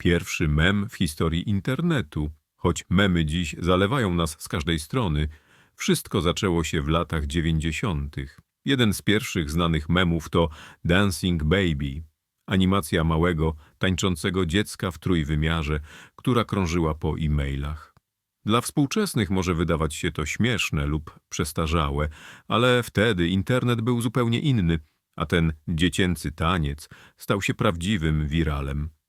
Pierwszy mem w historii internetu. Choć memy dziś zalewają nas z każdej strony, wszystko zaczęło się w latach dziewięćdziesiątych. Jeden z pierwszych znanych memów to Dancing Baby, animacja małego, tańczącego dziecka w trójwymiarze, która krążyła po e-mailach. Dla współczesnych może wydawać się to śmieszne lub przestarzałe, ale wtedy internet był zupełnie inny, a ten dziecięcy taniec stał się prawdziwym wiralem.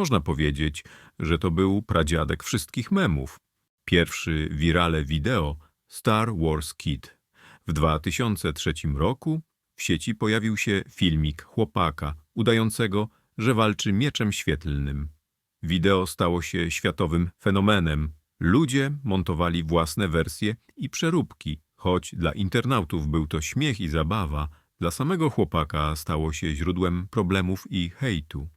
Można powiedzieć, że to był pradziadek wszystkich memów. Pierwszy wirale wideo Star Wars Kid. W 2003 roku w sieci pojawił się filmik chłopaka udającego, że walczy mieczem świetlnym. Wideo stało się światowym fenomenem. Ludzie montowali własne wersje i przeróbki, choć dla internautów był to śmiech i zabawa, dla samego chłopaka stało się źródłem problemów i hejtu.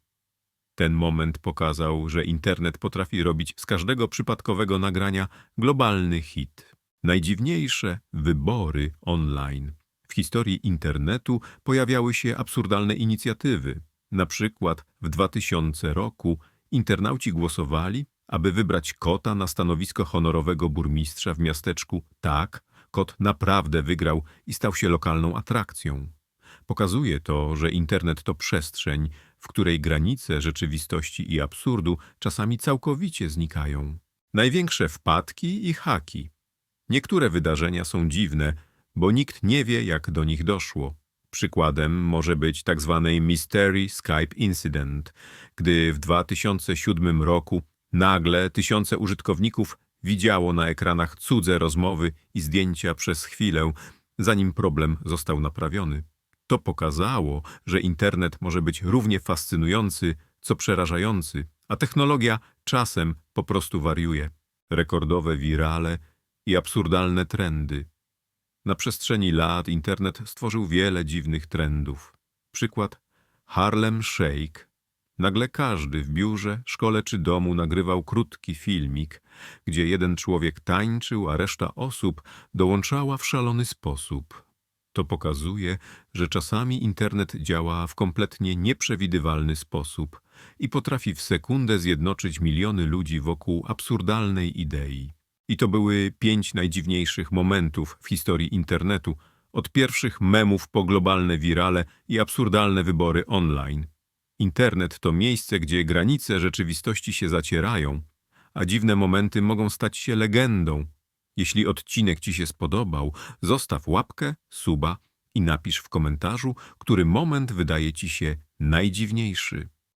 Ten moment pokazał, że internet potrafi robić z każdego przypadkowego nagrania globalny hit. Najdziwniejsze wybory online. W historii internetu pojawiały się absurdalne inicjatywy. Na przykład w 2000 roku internauci głosowali, aby wybrać kota na stanowisko honorowego burmistrza w miasteczku. Tak, kot naprawdę wygrał i stał się lokalną atrakcją. Pokazuje to, że internet to przestrzeń, w której granice rzeczywistości i absurdu czasami całkowicie znikają. Największe wpadki i haki. Niektóre wydarzenia są dziwne, bo nikt nie wie, jak do nich doszło. Przykładem może być tzw. Mystery Skype Incident, gdy w 2007 roku nagle tysiące użytkowników widziało na ekranach cudze rozmowy i zdjęcia przez chwilę, zanim problem został naprawiony. To pokazało, że internet może być równie fascynujący, co przerażający, a technologia czasem po prostu wariuje. Rekordowe wirale i absurdalne trendy. Na przestrzeni lat internet stworzył wiele dziwnych trendów. Przykład Harlem Shake. Nagle każdy w biurze, szkole czy domu nagrywał krótki filmik, gdzie jeden człowiek tańczył, a reszta osób dołączała w szalony sposób. To pokazuje, że czasami internet działa w kompletnie nieprzewidywalny sposób i potrafi w sekundę zjednoczyć miliony ludzi wokół absurdalnej idei. I to były pięć najdziwniejszych momentów w historii internetu, od pierwszych memów po globalne wirale i absurdalne wybory online. Internet to miejsce, gdzie granice rzeczywistości się zacierają, a dziwne momenty mogą stać się legendą. Jeśli odcinek Ci się spodobał, zostaw łapkę, suba i napisz w komentarzu, który moment wydaje Ci się najdziwniejszy.